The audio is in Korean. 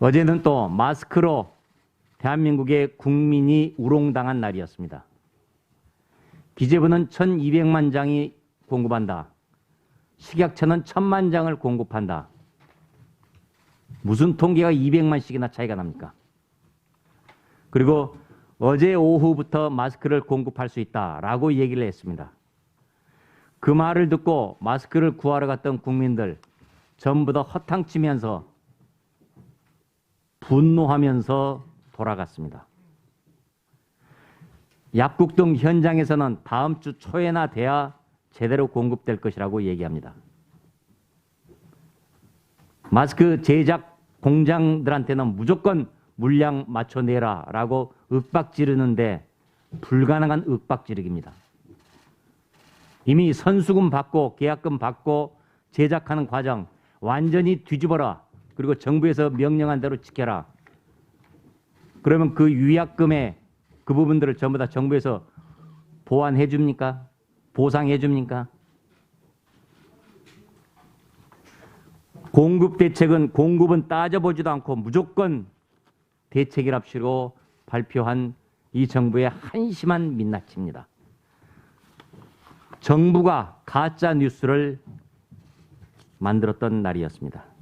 어제는 또 마스크로 대한민국의 국민이 우롱당한 날이었습니다. 기재부는 1200만 장이 공급한다. 식약처는 1000만 장을 공급한다. 무슨 통계가 200만씩이나 차이가 납니까? 그리고 어제 오후부터 마스크를 공급할 수 있다라고 얘기를 했습니다. 그 말을 듣고 마스크를 구하러 갔던 국민들 전부 다 허탕치면서 분노하면서 돌아갔습니다. 약국 등 현장에서는 다음 주 초에나 돼야 제대로 공급될 것이라고 얘기합니다. 마스크 제작 공장들한테는 무조건 물량 맞춰내라 라고 윽박 지르는데 불가능한 윽박 지르기입니다. 이미 선수금 받고 계약금 받고 제작하는 과정 완전히 뒤집어라. 그리고 정부에서 명령한 대로 지켜라. 그러면 그 위약금의 그 부분들을 전부 다 정부에서 보완해 줍니까? 보상해 줍니까? 공급 대책은 공급은 따져보지도 않고 무조건 대책이랍시고 발표한 이 정부의 한심한 민낯입니다. 정부가 가짜 뉴스를 만들었던 날이었습니다.